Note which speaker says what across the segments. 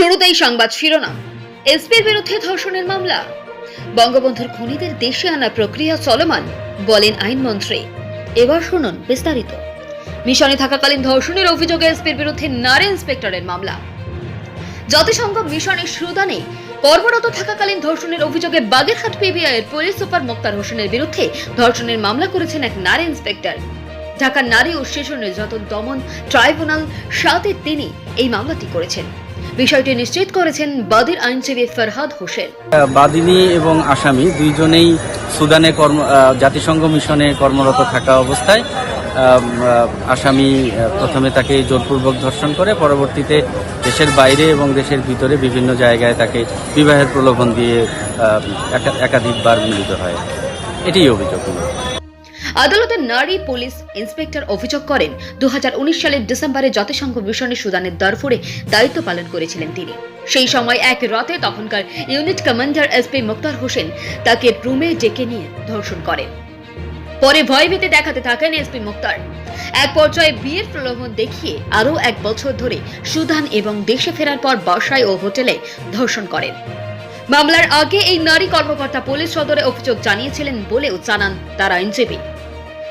Speaker 1: শুরুতেই সংবাদ শিরোনাম। এসপির বিরুদ্ধে ধর্ষণের মামলা। বঙ্গবন্ধুর খুনিদের দেশে আনা প্রক্রিয়া চলমান, বলেন আইনমন্ত্রী। এবার শুনুন বিস্তারিত। মিশনে থাকাকালীন ধর্ষণের অভিযোগে এসপির বিরুদ্ধে নারী ইন্সপেক্টরের মামলা। জাতিসংঘ মিশনের সুদানে কর্মরত থাকাকালীন ধর্ষণের অভিযোগে বাগেরহাট পিবিআইয়ের পুলিশ সুপার মোক্তার হোসেনের বিরুদ্ধে ধর্ষণের মামলা করেছেন এক নারী ইন্সপেক্টর। ঢাকার নারী ও শিশু নির্যাতন দমন ট্রাইব্যুনাল সাথে তিনি এই মামলাটি করেছেন। বিষয়টি নিশ্চিত করেছেন বাদীর আইনজীবী ফরহাদ হোসেন।
Speaker 2: বাদিনী এবং আসামি দুইজনেই সুদানে কর্ম জাতিসংঘ মিশনে কর্মরত থাকা অবস্থায় আসামি প্রথমে তাকে জোরপূর্বক ধর্ষণ করে, পরবর্তীতে দেশের বাইরে এবং দেশের ভিতরে বিভিন্ন জায়গায় তাকে বিবাহের প্রলোভন দিয়ে একা- একাধিকবার মিলিত হয়। এটাই অভিযোগ।
Speaker 1: আদালতে নারী পুলিশ ইন্সপেক্টর অভিযোগ করেন দু সালের ডিসেম্বরে জাতিসংঘ মিশনে সুদানের দারফুরে দায়িত্ব পালন করেছিলেন তিনি। সেই সময় এক রাতে তখনকার unit commander SP Muktar Hossain তাকে রুমে ডেকে নিয়ে ধর্ষণ করেন। পরে ভয়ভীতি দেখাতে থাকেন এসপি মুক্তার। এক পর্যায়ে বিয়ের প্রলোভন দেখিয়ে আরও এক বছর ধরে সুদান এবং দেশে ফেরার পর বাসায় ও হোটেলে ধর্ষণ করেন। মামলার আগে এই নারী কর্মকর্তা পুলিশ সদরে অভিযোগ জানিয়েছিলেন বলেও জানান তার আইনজীবী।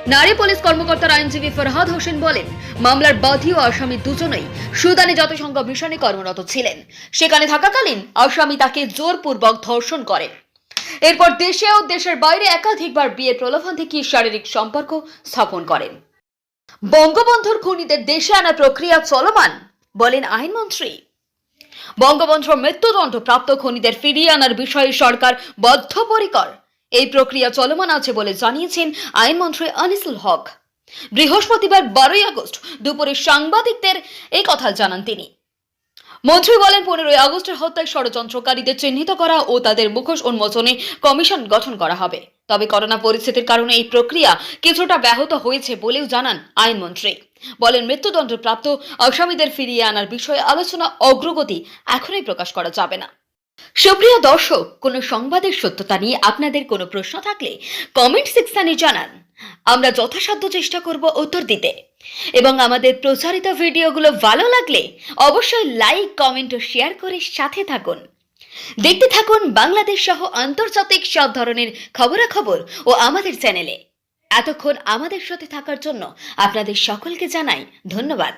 Speaker 1: নারী পুলিশ কর্মকর্তার আইনজীবী ফরহাদ হোসেন বলেন, মামলার বাদী ও আসামি দুজনেই সুদানে জাতিসংঘ মিশনে কর্মরত ছিলেন। সেখানে থাকাকালীন আসামি তাকে জোরপূর্বক ধর্ষণ করে এরপর দেশে ও দেশের বাইরে একাধিকবার বিয়ের প্রলোভন দেখিয়ে শারীরিক সম্পর্ক স্থাপন করেন। বঙ্গবন্ধুর খুনিদের দেশে আনার প্রক্রিয়া চলমান, বলেন আইনমন্ত্রী। বঙ্গবন্ধুর মৃত্যুদণ্ড প্রাপ্ত খুনিদের ফিরিয়ে আনার বিষয়ে সরকার বদ্ধপরিকর এই প্রক্রিয়া চলমান আছে বলে জানিয়েছেন আইনমন্ত্রী আনিসুল হক। বৃহস্পতিবার বারোই আগস্ট দুপুরে সাংবাদিকদের এই কথা জানান তিনি। মন্ত্রী বলেন, পনেরোই আগস্টের হত্যায় ষড়যন্ত্রকারীদের চিহ্নিত করা ও তাদের মুখোশ উন্মোচনে কমিশন গঠন করা হবে। তবে করোনা পরিস্থিতির কারণে এই প্রক্রিয়া কিছুটা ব্যাহত হয়েছে বলেও জানান আইনমন্ত্রী বলেন, মৃত্যুদণ্ডপ্রাপ্ত আসামিদের ফিরিয়ে আনার বিষয়ে আলোচনা অগ্রগতি এখনই প্রকাশ করা যাবে না। সুপ্রিয় দর্শক, কোনো সংবাদের সত্যতা নিয়ে আপনাদের কোনো প্রশ্ন থাকলে কমেন্ট সেকশনে জানান। আমরা যথাসাধ্য চেষ্টা করব উত্তর দিতে। এবং আমাদের প্রচারিত ভিডিওগুলো ভালো লাগলে অবশ্যই লাইক কমেন্ট ও শেয়ার করে সাথে থাকুন। দেখতে থাকুন বাংলাদেশ সহ আন্তর্জাতিক সব ধরনের খবরাখবর ও আমাদের চ্যানেলে। এতক্ষণ আমাদের সাথে থাকার জন্য আপনাদের সকলকে জানাই ধন্যবাদ।